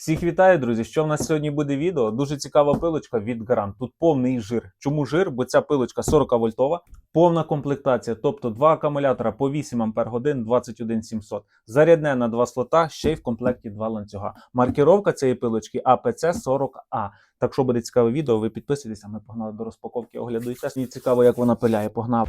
Всіх вітаю, друзі! Що в нас сьогодні буде відео? Дуже цікава пилочка від Гарант. Тут повний жир. Чому жир? Бо ця пилочка 40 вольтова, повна комплектація, тобто два акумулятора по 8 Ампер годин 21700. Зарядне на два слота, ще й в комплекті два ланцюга. Маркіровка цієї пилочки APC 40A. Так що буде цікаве відео, ви підписуйтесь, ми погнали до розпаковки, оглядуйте. Мені цікаво, як вона пиляє. Погнав.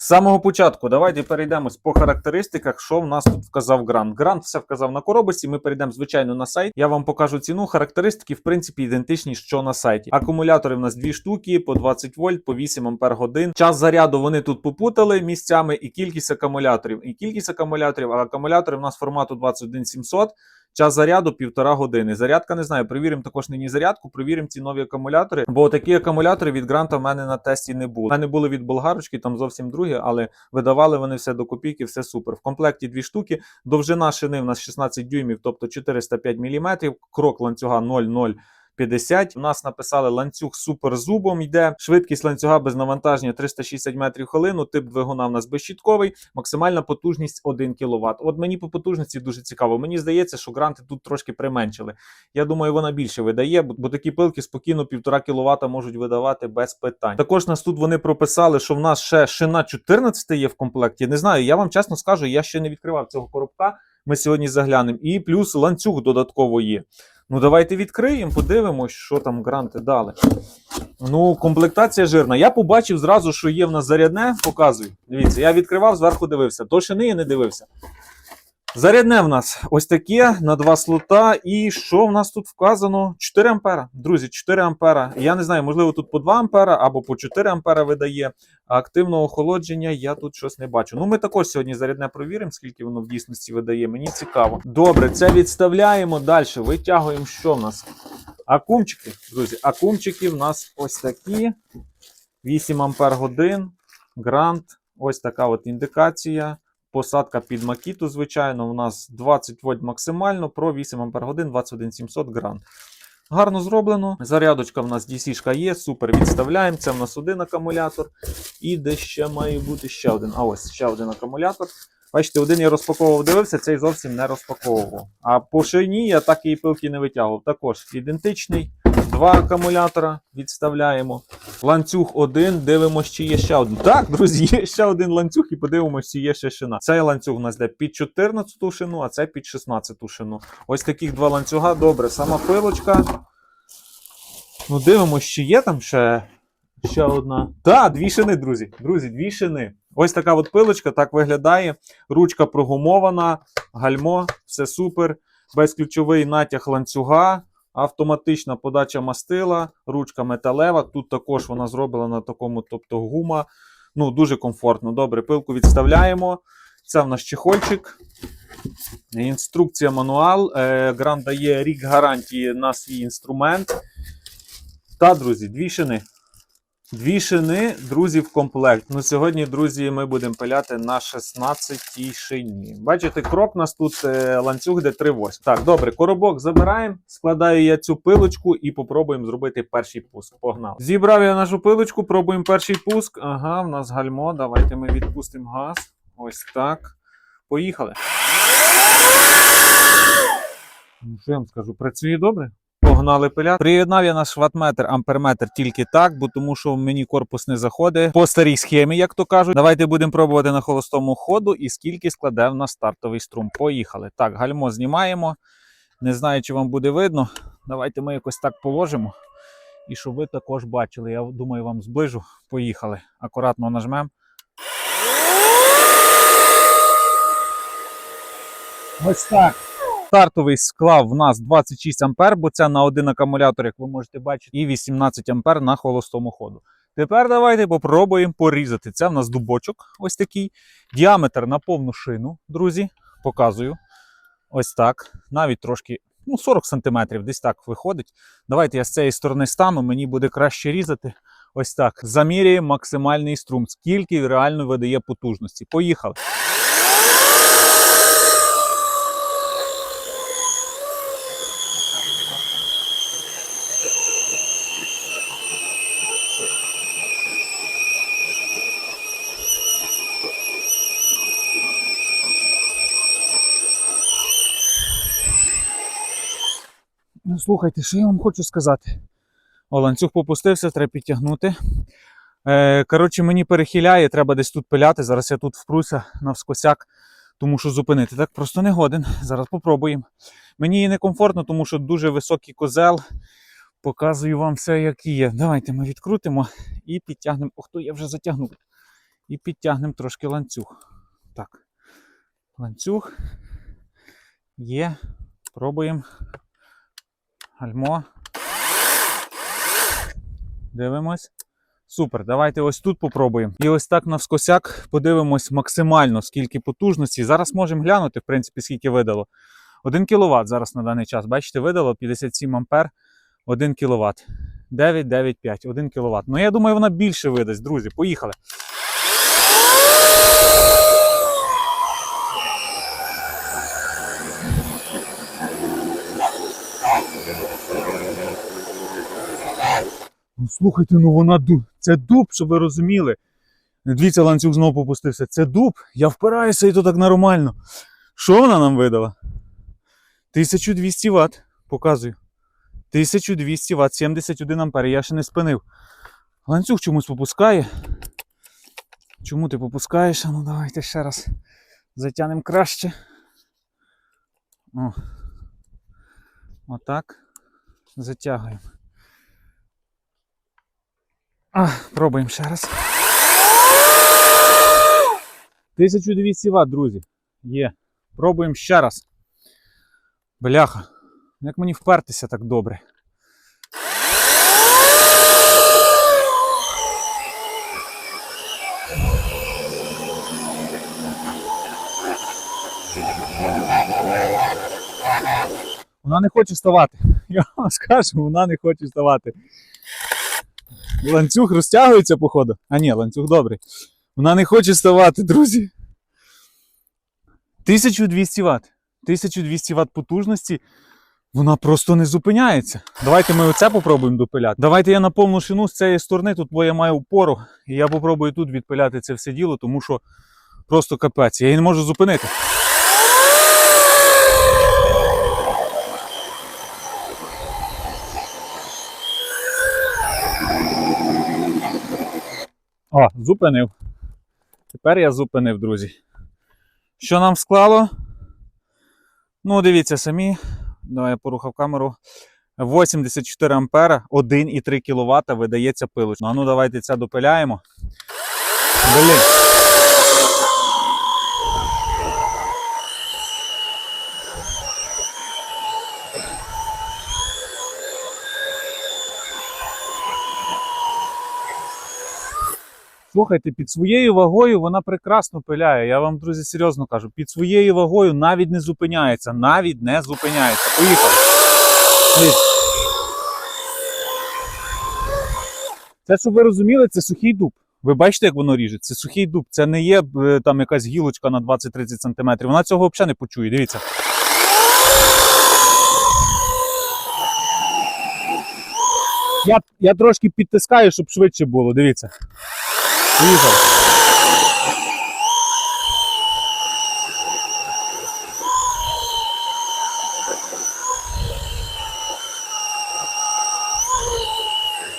З самого початку давайте перейдемо по характеристиках, що в нас тут вказав Грант. Грант все вказав на коробочці. Ми перейдемо звичайно на сайт. Я вам покажу ціну. Характеристики, в принципі, ідентичні, що на сайті. Акумулятори в нас дві штуки по 20 вольт, по 8 ампер годин. Час заряду вони тут попутали місцями і кількість акумуляторів. І кількість акумуляторів, а акумулятори в нас формату 21700. Час заряду півтора години. Зарядка не знаю. Провіримо також нині зарядку, провіримо ці нові акумулятори. Бо такі акумулятори від гранта в мене на тесті не було. У мене були від болгарочки, там зовсім другі, але видавали вони все до копійки, все супер. В комплекті дві штуки. Довжина шини в нас 16 дюймів, тобто 405 мм. Крок ланцюга 0,0. 50. У нас написали ланцюг суперзубом йде. Швидкість ланцюга без навантаження 360 метрів хвилину. Тип двигуна в нас безщітковий, максимальна потужність 1 кВт. От мені по потужності дуже цікаво. Мені здається, що гранти тут трошки применшили. Я думаю, вона більше видає, бо, такі пилки спокійно 1,5 кВт можуть видавати без питань. Також нас тут вони прописали, що в нас ще шина 14 є в комплекті. Не знаю, я вам чесно скажу, я ще не відкривав цього коробка. Ми сьогодні заглянемо. І плюс ланцюг додатково є. Ну, давайте відкриємо, подивимось, що там гранти дали. Ну, комплектація жирна. Я побачив зразу, що є в нас зарядне. Показую. Дивіться, я відкривав, зверху дивився. То шини я не дивився. Зарядне в нас ось таке на два слота. І що в нас тут вказано? 4 ампера. Друзі, 4 ампера. Я не знаю, можливо, тут по 2 ампера або по 4 ампера видає. Активного охолодження я тут щось не бачу. Ну, ми також сьогодні зарядне провіримо, скільки воно в дійсності видає. Мені цікаво. Добре, це відставляємо далі. Витягуємо, що в нас. Акумчики, друзі, акумчики в нас ось такі. 8 ампер годин. Грант. Ось така от індикація. Посадка під макіту, звичайно, у нас 20 вольт максимально, про 8 ампер годин 21700 грант. Гарно зроблено. Зарядочка в нас DC-шка є, супер відставляємо. Це в нас один акумулятор. І де ще має бути ще один. А ось ще один акумулятор. Бачите, один я розпаковував, дивився, цей зовсім не розпаковував. А по шині я так і пилки не витягував. Також ідентичний. Два акумулятора відставляємо. Ланцюг один, дивимося, чи є ще один. Так, друзі, є ще один ланцюг, і подивимося, чи є ще шина. Цей ланцюг у нас йде під 14 шину, а це під 16 шину. Ось таких два ланцюга. Добре, сама пилочка. Ну, дивимося, чи є там ще, ще одна. Так, дві шини, друзі. Друзі, дві шини. Ось така от пилочка, так виглядає. Ручка прогумована, гальмо, все супер. Безключовий натяг ланцюга. Автоматична подача мастила, ручка металева. Тут також вона зроблена на такому, тобто гума. Ну, дуже комфортно. Добре, пилку відставляємо. Це в нас чехольчик. Інструкція мануал. Гран дає рік гарантії на свій інструмент. Та, друзі, дві шини. Дві шини, друзі, в комплект. Ну, сьогодні, друзі, ми будемо пиляти на 16-й шині. Бачите, крок у нас тут е, ланцюг, де 3,8. Так, добре, коробок забираємо, складаю я цю пилочку і попробуємо зробити перший пуск. Погнали. Зібрав я нашу пилочку, пробуємо перший пуск. Ага, в нас гальмо. Давайте ми відпустимо газ. Ось так. Поїхали. Ну, що я вам скажу, працює добре? Погнали пиляти. Приєднав я наш ватметр, амперметр тільки так, бо тому що мені корпус не заходить по старій схемі, як то кажуть. Давайте будемо пробувати на холостому ходу і скільки складе в нас стартовий струм. Поїхали. Так, гальмо знімаємо. Не знаю, чи вам буде видно. Давайте ми якось так положимо. І щоб ви також бачили. Я думаю, вам зближу. Поїхали. Акуратно нажмемо. Ось так. Стартовий склав в нас 26 ампер, бо це на один акумулятор, як ви можете бачити, і 18 ампер на холостому ходу. Тепер давайте попробуємо порізати. Це в нас дубочок ось такий. Діаметр на повну шину, друзі. Показую. Ось так. Навіть трошки, ну, 40 см, десь так виходить. Давайте я з цієї сторони стану, мені буде краще різати. Ось так. Замірюємо максимальний струм, скільки реально видає потужності. Поїхали. Слухайте, що я вам хочу сказати. О, ланцюг попустився, треба підтягнути. Е, коротше, мені перехиляє, треба десь тут пиляти. Зараз я тут впруся навскосяк, тому що зупинити так просто не годен. Зараз попробуємо. Мені і некомфортно, тому що дуже високий козел. Показую вам все, як є. Давайте ми відкрутимо і підтягнемо. Ох, то я вже затягнув. І підтягнемо трошки ланцюг. Так. Ланцюг. Є. Пробуємо. Гальмо. Дивимось. Супер. Давайте ось тут попробуємо. І ось так навскосяк подивимось максимально, скільки потужності. Зараз можемо глянути, в принципі, скільки видало. 1 кВт зараз на даний час. Бачите, видало 57 ампер 1 кВт. 9,95, 1 кВт. Ну, я думаю, вона більше видасть, друзі. Поїхали. Слухайте, ну вона дуб. Це дуб, щоб ви розуміли. Дивіться, ланцюг знову попустився. Це дуб. Я впираюся і то так нормально. Що вона нам видала? 1200 Вт. Показую. 1200 Вт, 71 ампер. Я ще не спинив. Ланцюг чомусь попускає. Чому ти попускаєш? Ну давайте ще раз затягнемо краще. О. Отак. Затягуємо. А, пробуємо ще раз. 1200 Вт, друзі. Є. Пробуємо ще раз. Бляха. Як мені впертися так добре. Вона не хоче вставати. Я вам скажу, вона не хоче вставати. Ланцюг розтягується, походу. А ні, ланцюг добрий. Вона не хоче вставати, друзі. 1200 Вт. 1200 Вт потужності. Вона просто не зупиняється. Давайте ми оце попробуємо допиляти. Давайте я на повну шину з цієї сторони, тут бо я маю опору, і я попробую тут відпиляти це все діло, тому що просто капець. Я її не можу зупинити. О, зупинив. Тепер я зупинив, друзі. Що нам склало? Ну, дивіться самі. Давай я порухав камеру. 84 ампера, 1,3 кВт видається пилочно. А ну давайте це допиляємо. Блін. Слухайте, під своєю вагою вона прекрасно пиляє. Я вам, друзі, серйозно кажу, під своєю вагою навіть не зупиняється. Навіть не зупиняється. Поїхали. Це, щоб ви розуміли, це сухий дуб. Ви бачите, як воно ріже? Це сухий дуб. Це не є е, там якась гілочка на 20-30 см. Вона цього взагалі не почує. Дивіться. Я, я трошки підтискаю, щоб швидше було. Дивіться. Поїхали.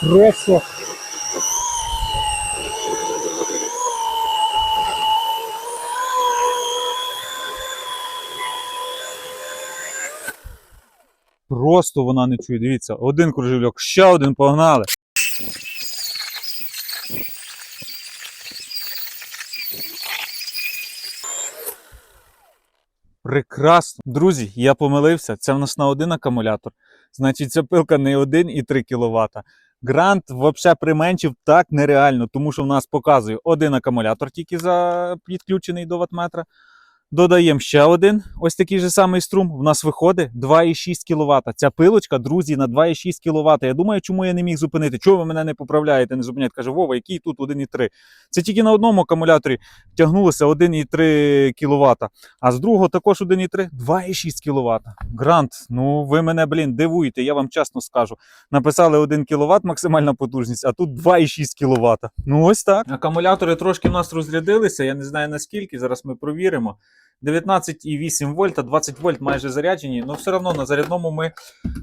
Просто. Просто вона не чує. Дивіться, один кружельок, ще один погнали. Прекрасно. Друзі, я помилився. Це в нас на один акумулятор. Значить, ця пилка не 1,3 кВт. Грант взагалі применшив так нереально, тому що в нас показує один акумулятор тільки за підключений до ватметра. Додаємо ще один ось такий же самий струм. В нас виходить 2,6 кВт. Ця пилочка, друзі, на 2,6 кВт. Я думаю, чому я не міг зупинити? Чого ви мене не поправляєте, не зупиняєте? Каже, Вова, який тут 1,3. Це тільки на одному акумуляторі тягнулося 1,3 кВт, а з другого також 1,3, 2,6 кВт. Грант, ну ви мене, блін, дивуєте, я вам чесно скажу. Написали 1 кВт максимальна потужність, а тут 2,6 кВт. Ну ось так. Акумулятори трошки в нас розрядилися, я не знаю наскільки, зараз ми провіримо. 19,8 вольта, 20 вольт майже заряджені, але все одно на зарядному ми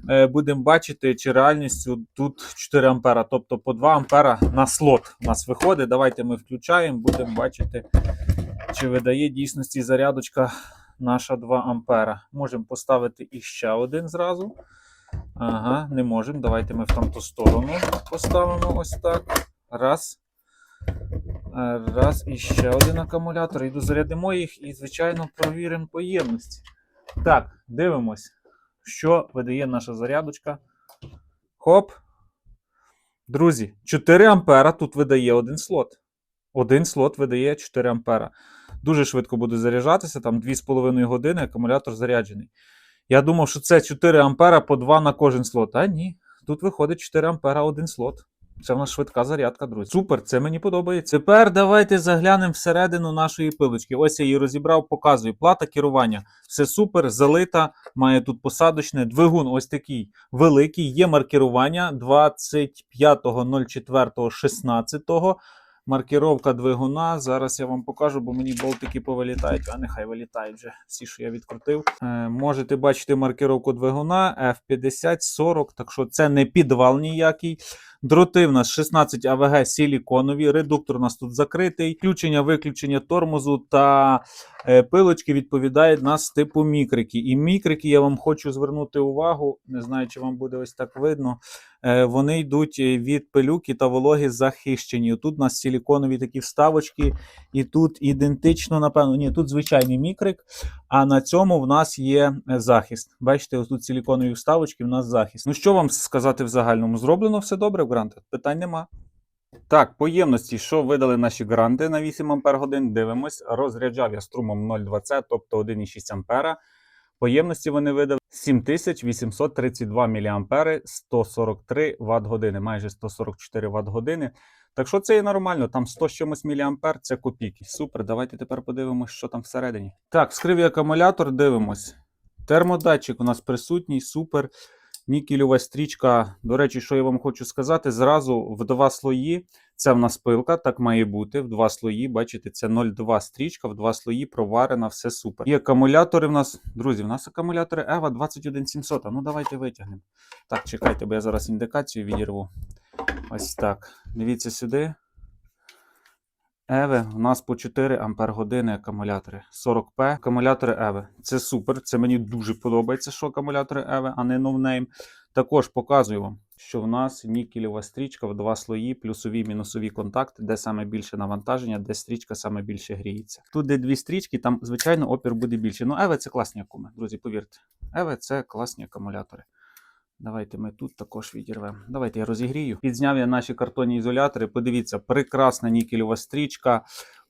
е, будемо бачити, чи реальністю тут 4 ампера, тобто по 2 ампера на слот у нас виходить. Давайте ми включаємо, будемо бачити, чи видає дійсності зарядочка наша 2 ампера. Можемо поставити іще один зразу. Ага, не можемо. Давайте ми в тамту сторону поставимо ось так. Раз. Е, Раз, і ще один акумулятор. Йду зарядимо їх і, звичайно, провіримо поємності. Так, дивимось, що видає наша зарядочка. Хоп. Друзі, 4 ампера тут видає один слот. Один слот видає 4 ампера. Дуже швидко буде заряджатися, там 2,5 години акумулятор заряджений. Я думав, що це 4 ампера по 2 на кожен слот. А ні. Тут виходить 4 ампера один слот. Це в нас швидка зарядка, друзі. Супер, це мені подобається. Тепер давайте заглянемо всередину нашої пилочки. Ось я її розібрав, показую. Плата керування. Все супер, залита. Має тут посадочне. Двигун ось такий великий. Є маркерування 25.04.16. Маркіровка двигуна. Зараз я вам покажу, бо мені болтики повилітають, а нехай вилітають вже всі, що я відкрутив. Е, можете бачити маркіровку двигуна F5040, так що це не підвал ніякий. Дроти в нас 16 АВГ силіконові, редуктор у нас тут закритий, включення, виключення тормозу та е, пилочки відповідають нас типу мікрики. І мікрики я вам хочу звернути увагу, не знаю, чи вам буде ось так видно. Е, вони йдуть е, від пилюки та вологи захищені. Тут у нас силіконові такі вставочки, і тут ідентично, напевно, ні, тут звичайний мікрик, а на цьому в нас є захист. Бачите, ось тут силіконові вставочки, в нас захист. Ну що вам сказати в загальному? Зроблено все добре в грантах? Питань нема. Так, по ємності, що видали наші гранти на 8 Ампер годин, дивимось. Розряджав я струмом 0,20, тобто 1,6 Ампера. По ємності вони видали 7832 мА, 143 Вт години, майже 144 Вт години. Так що це і нормально, там 100 з чимось мА, це копійки. Супер, давайте тепер подивимось, що там всередині. Так, вскрив акумулятор, дивимось. Термодатчик у нас присутній, супер. Нікельова стрічка. До речі, що я вам хочу сказати, зразу в два слої. Це в нас пилка, так має бути. В два слої. Бачите, це 0,2 стрічка, в два слої проварена, все супер. І акумулятори в нас, друзі, в нас акумулятори EVA 21700. Ну давайте витягнемо. Так, чекайте, бо я зараз індикацію відірву. Ось так. Дивіться сюди. Еве у нас по 4 ампер години акумулятори. 40П акумулятори Еве. Це супер. Це мені дуже подобається, що акумулятори Еве, а не новнейм. Також показую вам, що в нас нікелєва стрічка в два слої, плюсові мінусові контакти, де саме більше навантаження, де стрічка саме більше гріється. Тут, де дві стрічки, там, звичайно, опір буде більше. Ну, Еве це класні акуми, друзі, повірте. Еве це класні акумулятори. Давайте ми тут також відірвемо. Давайте я розігрію. Підзняв я наші картонні ізолятори. Подивіться, прекрасна нікельова стрічка.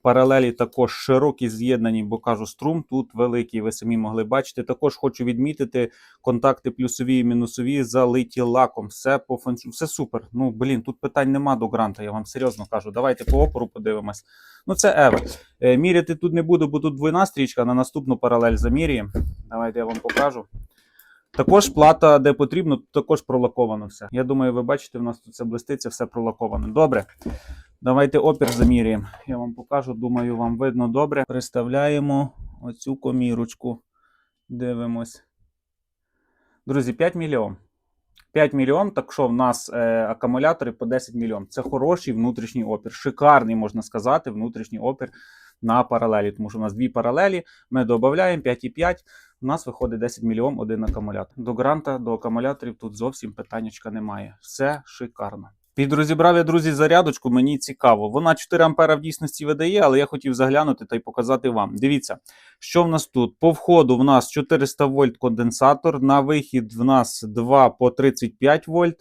Паралелі також широкі з'єднані, бо кажу, струм тут великий, ви самі могли бачити. Також хочу відмітити контакти плюсові і мінусові залиті лаком. Все по фанчу, все супер. Ну блін, тут питань нема до гранта. Я вам серйозно кажу. Давайте по опору подивимось. Ну це Еве. Е, міряти тут не буду, бо тут двойна стрічка. На наступну паралель замірюємо. Давайте я вам покажу. Також плата, де потрібно, також пролаковано все. Я думаю, ви бачите, в нас тут все блиститься, все пролаковано. Добре. Давайте опір заміряємо. Я вам покажу, думаю, вам видно добре. Приставляємо оцю комірочку. Дивимось. Друзі, 5 мільйон. 5 мільйон, так що в нас е, акумулятори по 10 мільйон. Це хороший внутрішній опір. Шикарний, можна сказати, внутрішній опір на паралелі. Тому що у нас дві паралелі. Ми додаємо 5,5. У нас виходить 10 мільйон один акумулятор. До гранта, до акумуляторів тут зовсім питаннячка немає. Все шикарно. Підрозібрав я, друзі, зарядочку, мені цікаво. Вона 4 ампера в дійсності видає, але я хотів заглянути та й показати вам. Дивіться, що в нас тут? По входу в нас 400 вольт конденсатор, на вихід в нас 2 по 35 вольт.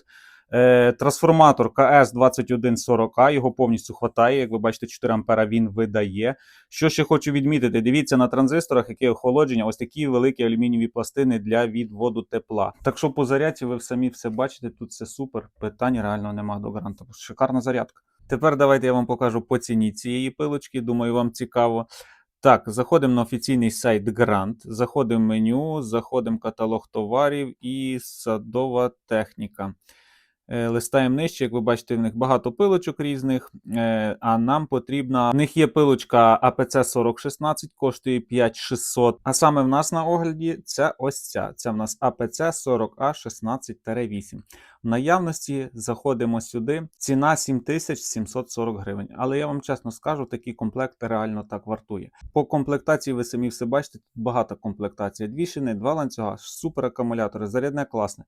Е, трансформатор КС2140, його повністю хватає. Як ви бачите, 4 ампера він видає. Що ще хочу відмітити? Дивіться на транзисторах, яке охолодження, ось такі великі алюмінієві пластини для відводу тепла. Так що по зарядці ви самі все бачите, тут все супер. Питань реально нема до гранта. Шикарна зарядка. Тепер давайте я вам покажу по ціні цієї пилочки. Думаю, вам цікаво. Так, заходимо на офіційний сайт Grant, заходимо в меню, заходимо в каталог товарів і садова техніка. Е, Листаємо нижче, як ви бачите, в них багато пилочок різних. е, А нам потрібна. В них є пилочка АПЦ 4016, коштує 5600. А саме в нас на огляді це ось ця. Це в нас АПЦ 40А16-8. В наявності заходимо сюди. Ціна 7740 гривень. Але я вам чесно скажу, такий комплект реально так вартує. По комплектації ви самі все бачите, тут багата комплектація. Дві шини, два ланцюга, супер акумулятори, зарядне класне.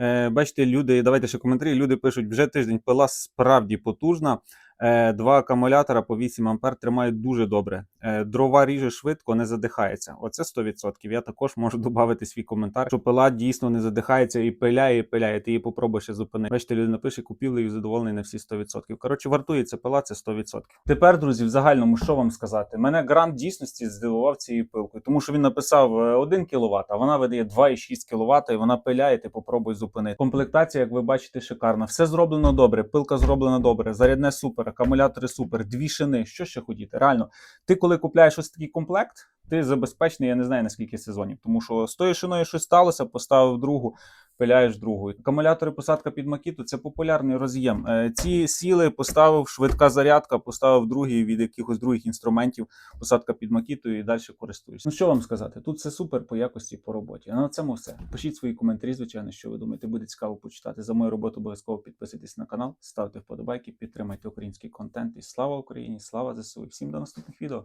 Е, бачите, люди, давайте ще коментарі. Люди пишуть, вже тиждень пила справді потужна. Е, два акумулятора по 8 ампер тримають дуже добре. Е, дрова ріже швидко, не задихається. Оце 100%. Я також можу додати свій коментар, що пила дійсно не задихається і пиляє, і пиляє. Ти її попробуй ще зупинити. Бачите, люди напише, купили і задоволений на всі 100%. Коротше, вартує ця пила, це 100%. Тепер, друзі, в загальному, що вам сказати? Мене грант дійсності здивував цією пилкою, тому що він написав е, 1 кВт, а вона видає 2,6 кВт, і вона пиляє, ти попробуй зупинити. Комплектація, як ви бачите, шикарна. Все зроблено добре, пилка зроблена добре, зарядне супер, акумулятори супер, дві шини. Що ще хотіти? Реально, ти коли купляєш ось такий комплект, ти забезпечений, я не знаю наскільки сезонів, тому що з тою шиною щось сталося, поставив другу. Пиляєш другу. Акумулятори посадка під макіту це популярний роз'єм. Е, Ці сіли поставив швидка зарядка, поставив другий від якихось других інструментів, посадка під макіту і далі користуєшся. Ну що вам сказати? Тут все супер по якості по роботі. А на цьому все. Пишіть свої коментарі, звичайно, що ви думаєте. Буде цікаво почитати. За мою роботу обов'язково підписуйтесь на канал, ставте вподобайки, підтримайте український контент. І слава Україні! Слава ЗСУ! Всім до наступних відео!